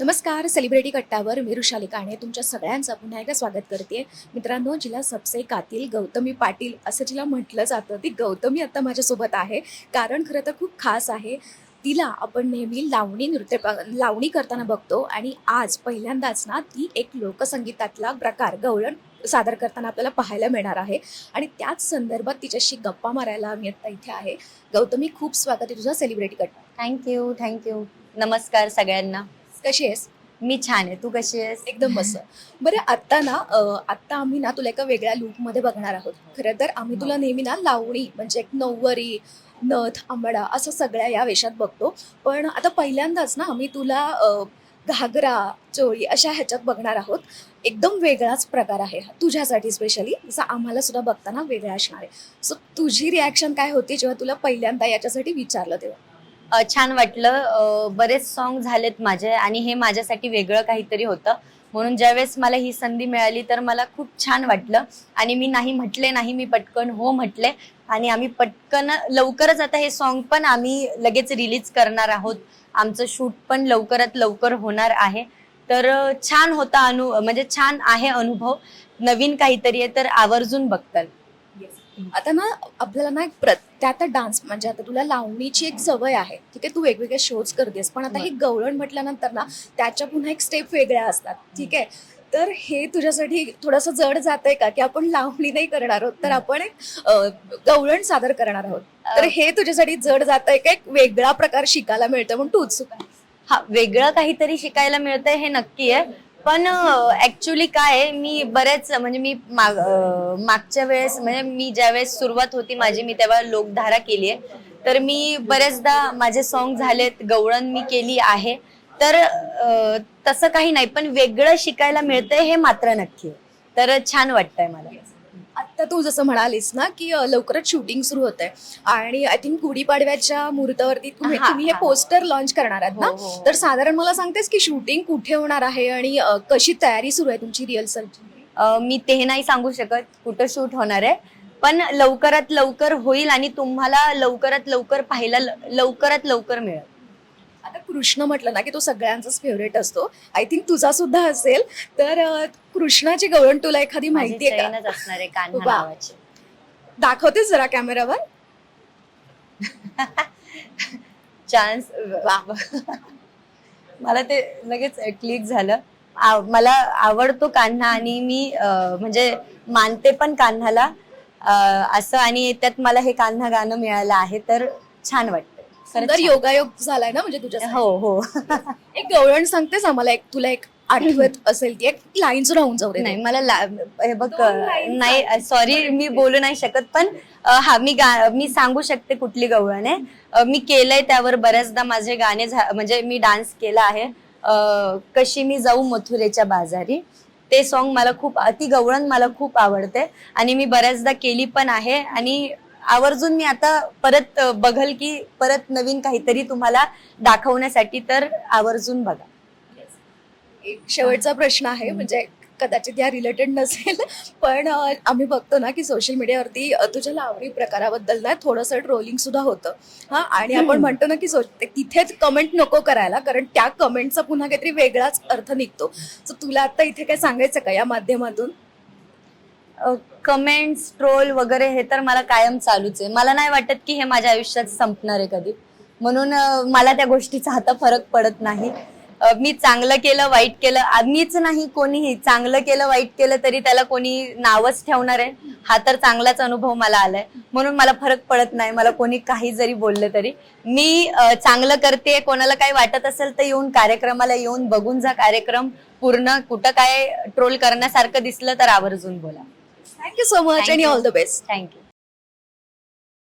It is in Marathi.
नमस्कार सेलिब्रिटी कट्टावर मी ऋषाली काणे तुमच्या सगळ्यांचं पुन्हा एकदा स्वागत करते. मित्रांनो जिला सबसे कातील गौतमी पाटील असं जिला म्हटलं जातं ती गौतमी आता माझ्यासोबत आहे. कारण खरं तर खूप खास आहे. तिला आपण नेहमी लावणी नृत्य लावणी करताना बघतो आणि आज पहिल्यांदाच ना ती एक लोकसंगीतातला प्रकार गवळण सादर करताना आपल्याला पाहायला मिळणार आहे. आणि त्याच संदर्भात तिच्याशी गप्पा मारायला मी आता इथे आहे. गौतमी खूप स्वागत आहे तुझं सेलिब्रिटी कट्टा. थँक्यू थँक्यू नमस्कार सगळ्यांना. कशी आहेस? मी छान आहे. तू कशी आहेस? एकदम मस्त. बरं आत्ता ना आत्ता आम्ही ना तुला एका वेगळ्या लुकमध्ये बघणार आहोत. खरं तर आम्ही तुला नेहमी ना लावणी म्हणजे एक नऊवारी नथ आंबाडा असं सगळ्या या वेशात बघतो. पण आता पहिल्यांदाच ना आम्ही तुला घागरा चोळी अशा ह्याच्यात बघणार आहोत. एकदम वेगळाच प्रकार आहे हा. तुझ्यासाठी स्पेशली जसं आम्हाला सुद्धा बघताना वेगळा असणार आहे. सो तुझी रिॲक्शन काय होती जेव्हा तुला पहिल्यांदा याच्यासाठी विचारलं तेव्हा? छान वाटलं. बरेच सॉन्ग झालेत माझे आणि हे माझ्यासाठी वेगळं काहीतरी होतं. म्हणून ज्यावेळेस मला ही संधी मिळाली तर मला खूप छान वाटलं. आणि मी नाही म्हटले नाही मी पटकन हो म्हटले. आणि आम्ही पटकन लवकरच आता हे सॉन्ग पण आम्ही लगेच रिलीज करणार आहोत. आमचं शूट पण लवकरात लवकर होणार आहे. तर छान होता अनु म्हणजे छान आहे अनुभव. नवीन काहीतरी आहे तर आवर्जून बघताल. आता ना आपल्याला ना एक त्या आता डान्स म्हणजे आता तुला लावणीची एक सवय आहे ठीक आहे? तू वेगवेगळे शोज करतेस पण आता ही गवळण म्हटल्यानंतर ना त्याच्या पुन्हा एक स्टेप वेगळ्या असतात ठीक आहे? तर हे तुझ्यासाठी थोडंसं जड जात आहे का? की आपण लावणी नाही करणार आहोत तर आपण एक गवळण सादर करणार आहोत. तर हे तुझ्यासाठी जड जात आहे का? एक वेगळा प्रकार शिकायला मिळतं म्हणून तू उत्सुक आहे. हा वेगळं काहीतरी शिकायला मिळतंय हे नक्की आहे. पण ऍक्च्युली काय मी बरेच म्हणजे मी माग- मागच्या वेळेस म्हणजे मी ज्या वेळेस सुरुवात होती माझी मी तेव्हा लोकधारा केली आहे. तर मी बरेचदा माझे सॉन्ग झालेत गवळण मी केली आहे. तर तसं काही नाही पण वेगळं शिकायला मिळतंय हे मात्र नक्की तर छान वाटतंय मला. आता तू जसं म्हणालीस ना की अ, लवकरच शूटिंग सुरू होत आहे आणि आय थिंक गुढीपाडव्याच्या मुहूर्तावरती तुम्ही हा, तुम्ही हे हा. पोस्टर लॉन्च करणार आहात ना हो, हो, हो. तर साधारण मला सांगतेस की शूटिंग कुठे होणार आहे आणि अ, कशी तयारी सुरू आहे तुमची रिहर्सलची अ, मी ते नाही सांगू शकत कुठं शूट होणार आहे पण लवकरात लवकर होईल आणि तुम्हाला लवकरात लवकर पाहायला ल- लवकरात लवकर मिळेल आता कृष्ण म्हटलं ना की तो सगळ्यांचाच फेवरेट असतो. आय थिंक तुझा सुद्धा असेल. तर अ, कृष्णाची गवळण तुला एखादी माहिती आहे का? चैनच असणार आहे कान्हा वा. नावाची. दाखवतेस जरा कॅमेरावर चान्स मला ते लगेच क्लिक झालं. मला आवडतो कान्हा आणि मी अ, म्हणजे मानते पण कान्हाला. अ, असं आणि त्यात मला हे कान्हा गाणं मिळालं आहे तर छान वाटतं. सुंदर. योगायोग झालाय ना म्हणजे तुझ्या हो हो. एक गवळण सांगतेस आम्हाला एक तुला एक आठवत असेल ती एक लाईन्स राहून जाऊ नाही मला हे बघ नाही सॉरी मी बोलू नाही शकत पण हा मी गा मी सांगू शकते कुठली गवळण आहे. मी केलंय त्यावर बऱ्याचदा माझे गाणे म्हणजे मी डान्स केला आहे. कशी मी जाऊ मथुरेच्या बाजारी. ते सॉन्ग मला खूप ती गवळण मला खूप आवडते. आणि मी बऱ्याचदा केली पण आहे. आणि आवर्जून मी आता परत बघल की परत नवीन काहीतरी तुम्हाला दाखवण्यासाठी तर आवर्जून बघा. एक शेवटचा प्रश्न आहे म्हणजे कदाचित या रिलेटेड नसेल पण आम्ही बघतो ना की सोशल मीडियावरती तुझ्या लावणी प्रकाराबद्दल ना थोडंसं ट्रोलिंग सुद्धा होतं. हा आणि आपण म्हणतो ना की तिथेच कमेंट नको करायला कारण त्या कमेंटचा पुन्हा काहीतरी वेगळाच अर्थ निघतो. सो तुला आता इथे काय सांगायचं का या माध्यमातून? कमेंट्स ट्रोल वगैरे हे तर मला कायम चालूच आहे. मला नाही वाटत की हे माझ्या आयुष्यात संपणार आहे कधी. म्हणून मला त्या गोष्टीचा आता फरक पडत नाही. मी चांगलं केलं वाईट केलं आम्हीच मीच नाही कोणीही. चांगलं केलं वाईट केलं तरी त्याला कोणी नावच ठेवणार आहे. हा तर चांगलाच अनुभव मला आलाय. म्हणून मला फरक पडत नाही मला कोणी काही जरी बोललं तरी. मी चांगलं करते कोणाला काही वाटत असेल तर येऊन कार्यक्रमाला येऊन बघून जा कार्यक्रम. पूर्ण कुठं काय ट्रोल करण्यासारखं दिसलं तर आवर्जून बोला. Thank you so much Thank and you. all the best. Thank you.